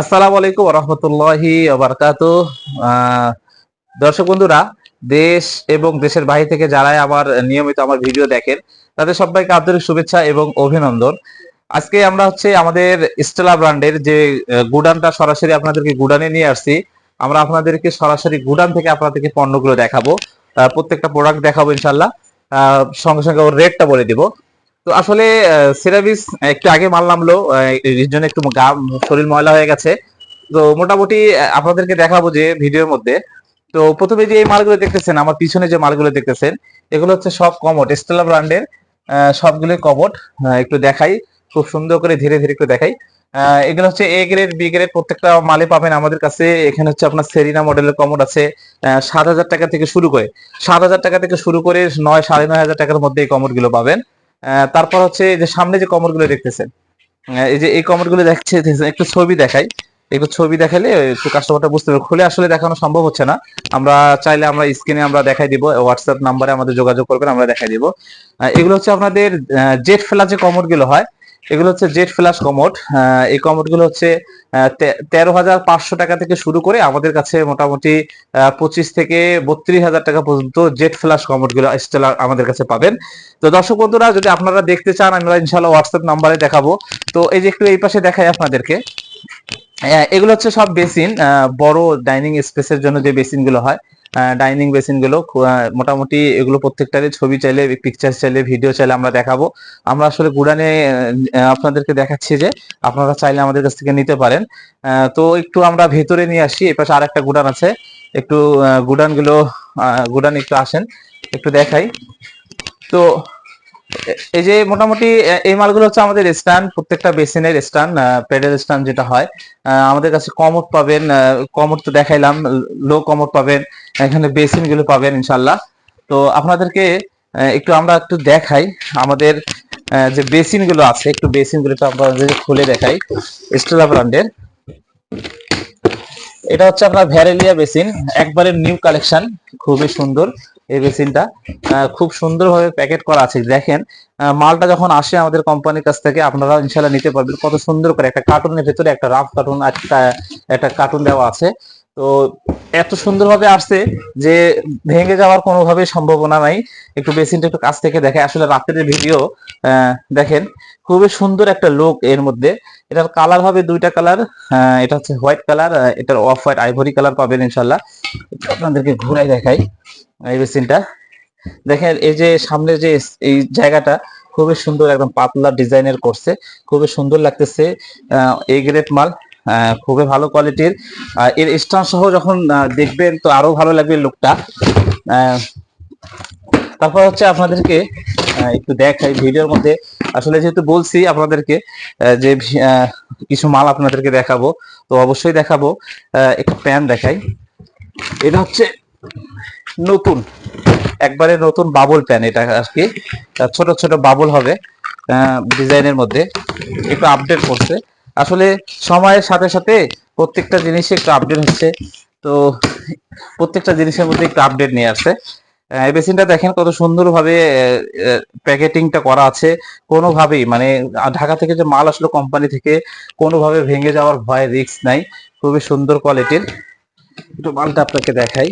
আসসালামু আলাইকুম রহমতুল্লাহি বারকাত দর্শক বন্ধুরা, দেশ এবং দেশের বাইরে থেকে যারাই আমার নিয়মিত আমার ভিডিও দেখেন, তাদের সবাইকে আন্তরিক শুভেচ্ছা এবং অভিনন্দন। আজকে আমরা হচ্ছে আমাদের স্টেলা ব্র্যান্ডের যে গুডানটা সরাসরি আপনাদেরকে গুডানে নিয়ে আসছি। আমরা আপনাদেরকে সরাসরি গুডান থেকে আপনাদেরকে পণ্যগুলো দেখাবো। প্রত্যেকটা প্রোডাক্ট দেখাবো ইনশাল্লাহ সঙ্গে সঙ্গে ওর রেটটা বলে দিব। তো আসলে সেরাভিস একটু আগে মাল নামলো জন্য একটু গা, শরীর ময়লা হয়ে গেছে। তো মোটামুটি আপনাদেরকে দেখাবো যে ভিডিওর মধ্যে। তো প্রথমে যে এই মালগুলো দেখতেছেন, আমার পিছনে যে মালগুলো দেখতেছেন, এগুলো হচ্ছে সব কমোড স্টেলা ব্র্যান্ডের সবগুলোই কমোড। একটু দেখাই, খুব সুন্দর করে ধীরে ধীরে একটু দেখাই। এগুলো হচ্ছে এ গ্রেড বি গ্রেড প্রত্যেকটা মালে পাবেন আমাদের কাছে। এখানে হচ্ছে আপনার সেরিনা মডেলের কমোড আছে। সাত হাজার টাকা থেকে শুরু করে, সাত হাজার টাকা থেকে শুরু করে নয়, সাড়ে নয় হাজার টাকার মধ্যে এই কমোডগুলো পাবেন। তারপর হচ্ছে যে সামনে যে কমরগুলো দেখতেছেন এই যে এই কমরগুলো দেখছে একটু ছবি দেখাই। একটু ছবি দেখালে একটু কাস্টমারটা বুঝতে পারবে। খুলে আসলে দেখানো সম্ভব হচ্ছে না। আমরা চাইলে আমরা স্ক্রিনে আমরা দেখাই দিব হোয়াটসঅ্যাপ নাম্বারে আমাদের যোগাযোগ করবেন, আমরা দেখাই দিব। এগুলো হচ্ছে আপনাদের জেট ফেলা যে কমরগুলো হয় এগুলো হচ্ছে জেট ফ্ল্যাশ কমোড। এই কমোডগুলো হচ্ছে তেরো হাজার পাঁচশো টাকা থেকে শুরু করে আমাদের কাছে মোটামুটি পঁচিশ থেকে বত্রিশ হাজার টাকা পর্যন্ত জেট ফ্ল্যাশ কমোডগুলো আমাদের কাছে পাবেন। তো দর্শক বন্ধুরা, যদি আপনারা দেখতে চান, আমরা ইনশাল্লাহ হোয়াটসঅ্যাপ নাম্বারে দেখাবো। তো এই যে একটু এই পাশে দেখাই আপনাদেরকে। এগুলো হচ্ছে সব বেসিন বড় ডাইনিং স্পেসের জন্য যে বেসিনগুলো হয় ডাইনিং বেসিনগুলো মোটামুটি এগুলো প্রত্যেকটারই ছবি চাইলে পিকচার চাইলে ভিডিও চাইলে আমরা দেখাবো। আমরা আসলে গুড়ানে আপনাদেরকে দেখাচ্ছি যে আপনারা চাইলে আমাদের কাছ থেকে নিতে পারেন। তো একটু আমরা ভেতরে নিয়ে আসি, এপাশে আর একটা গুডান আছে। একটু গুডানগুলো গুডান একটু আসেন, একটু দেখাই। তো এই যে মোটামুটি এই মালগুলো হচ্ছে আমাদের স্ট্যান্ড প্রত্যেকটা বেসিনের স্ট্যান্ড প্যাডেল স্ট্যান্ড যেটা হয়। আমাদের কাছে কমোড পাবেন কমোড তো দেখাইলাম লো কমোড পাবেন, এখানে বেসিনগুলো পাবেন ইনশাল্লাহ তো আপনাদেরকে একটু আমরা একটু দেখাই আমাদের যে বেসিনগুলো আছে, একটু বেসিনগুলো আপনাদের খুলে দেখাই স্টেলা ব্র্যান্ডের এটা হচ্ছে আপনার ভ্যারেলিয়া বেসিন একবারে নিউ কালেকশন খুবই সুন্দর। এই বেসিনটা খুব সুন্দরভাবে প্যাকেট করা আছে। দেখেন মালটা যখন আসে আমাদের কোম্পানির কাছ থেকে, আপনারা ইনশাল্লাহ নিতে পারবেন। কত সুন্দর করে একটা কার্টুনের ভেতরে একটা রাফ কার্টুন একটা একটা কার্টুন দেওয়া আছে। তো এত সুন্দরভাবে আসছে যে ভেঙে যাওয়ার কোনোভাবেই সম্ভাবনা নাই। একটু বেসিনটা একটু কাছ থেকে দেখে। আসলে রাতের ভিডিও দেখেন, খুবই সুন্দর একটা লুক এর মধ্যে। এটার কালার হবে দুইটা কালার এটা হচ্ছে হোয়াইট কালার এটার অফ হোয়াইট আইভরি কালার পাবেন ইনশাল্লাহ আপনাদেরকে ঘুরাই দেখাই এই বেসিনটা। দেখেন, এই যে সামনে যে এই জায়গাটা খুবই সুন্দর, একদম পাতলা ডিজাইনের করছে। খুবই সুন্দর লাগতেছে এই গ্রেড মাল। খুবই ভালো কোয়ালিটির এর স্টান সহ যখন দেখবেন তো আরও ভালো লাগবে লুকটা তারপর হচ্ছে আপনাদেরকে একটু দেখাই ভিডিওর মধ্যে। আসলে যেহেতু বলছি আপনাদেরকে যে কিছু মাল আপনাদেরকে দেখাবো, তো অবশ্যই দেখাবো। একটু প্যান দেখাই। এটা হচ্ছে নতুন, একবারে নতুন বাবল প্যান এটা আর কি ছোট ছোট বাবল হবে ডিজাইনের মধ্যে। একটু আপডেট করছে আসলে সময়ের সাথে সাথে প্রত্যেকটা জিনিসে একটু আপডেট হচ্ছে। তো প্রত্যেকটা জিনিসের মধ্যে একটু আপডেট নিয়ে আসছে। এই বেসিনটা দেখেন কত সুন্দরভাবে প্যাকেটিংটা করা আছে। কোনোভাবেই মানে ঢাকা থেকে যে মাল আসলো কোম্পানি থেকে, কোনোভাবে ভেঙে যাওয়ার ভয় রিস্ক নাই। খুবই সুন্দর কোয়ালিটির একটু মালটা আপনাকে দেখাই।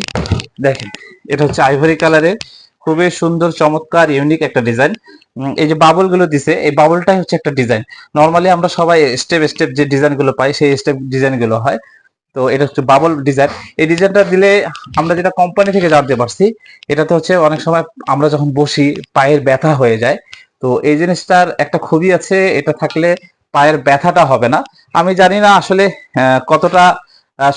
দেখেন, এটা হচ্ছে আইভরি কালারের খুবই সুন্দর, চমৎকার ইউনিক একটা ডিজাইন এই যে বাবলগুলো দিছে, এই বাবলটাই হচ্ছে একটা ডিজাইন নর্মালি আমরা সবাই স্টেপ স্টেপ যে ডিজাইনগুলো পাই, সেই স্টেপ ডিজাইনগুলো হয়। তো এটা হচ্ছে বাবল ডিজাইন এই ডিজাইনটা দিলে আমরা যেটা কোম্পানি থেকে জানতে পারছি, এটাতে হচ্ছে অনেক সময় আমরা যখন বসি, পায়ের ব্যথা হয়ে যায়। তো এই জিনিসটার একটা খুবই আছে, এটা থাকলে পায়ের ব্যথাটা হবে না। আমি জানি না আসলে কতটা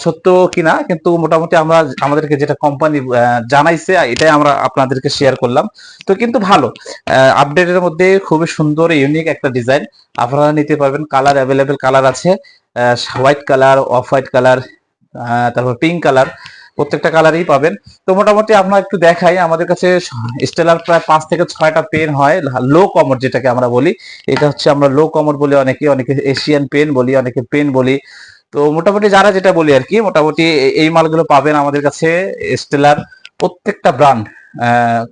সত্য কিনা, কিন্তু মোটামুটি আমরা আমাদেরকে যেটা কোম্পানি জানাইছে, এটাই আমরা আপনাদেরকে শেয়ার করলাম। তো কিন্তু ভালো আপডেটের মধ্যে খুবই সুন্দর ইউনিক একটা ডিজাইন আপনারা নিতে পারবেন কালার অ্যাভেলেবেল কালার আছে white colour off white colour তারপর পিঙ্ক কালার প্রত্যেকটা কালারই পাবেন। তো মোটামুটি আমরা একটু দেখাই, আমাদের কাছে স্টেলার প্রায় পাঁচ থেকে ছয়টা পেন হয় লো কমর যেটাকে আমরা বলি। এটা হচ্ছে আমরা লো কমর বলি, অনেকে অনেকে এশিয়ান পেন বলি, অনেকে পেন বলি। তো মোটামুটি যারা যেটা বলি আর কি, মোটামুটি এই মালগুলো পাবেন আমাদের কাছে স্টেলার প্রত্যেকটা ব্র্যান্ড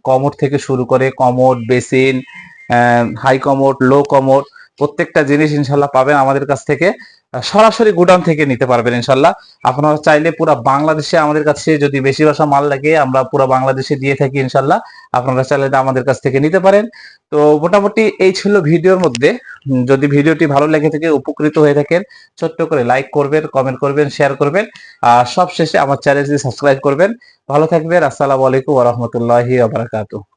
কমোট থেকে শুরু করে commode basin high commode low commode প্রত্যেকটা জিনিস ইনশাল্লাহ পাবেন আমাদের কাছ থেকে। সরাসরি গুডাউন থেকে নিতে পারবেন ইনশাল্লাহ। আপনারা চাইলে পুরো বাংলাদেশে আমাদের কাছে যদি বেশি ভাষা মাল লাগে, আমরা পুরো বাংলাদেশে দিয়ে থাকি ইনশাল্লাহ। আপনারা চাইলে আমাদের কাছ থেকে নিতে পারেন। তো মোটামুটি এই ছিল ভিডিওর মধ্যে। যদি ভিডিওটি ভালো লেগে থাকে, উপকৃত হয়ে থাকেন, ছোট্ট করে লাইক করবেন কমেন্ট করবেন শেয়ার করবেন। আর সবশেষে আমার চ্যানেলটি সাবস্ক্রাইব করবেন। ভালো থাকবেন। আসসালামু আলাইকুম ওয়া রাহমাতুল্লাহি ওয়া বারাকাতুহু।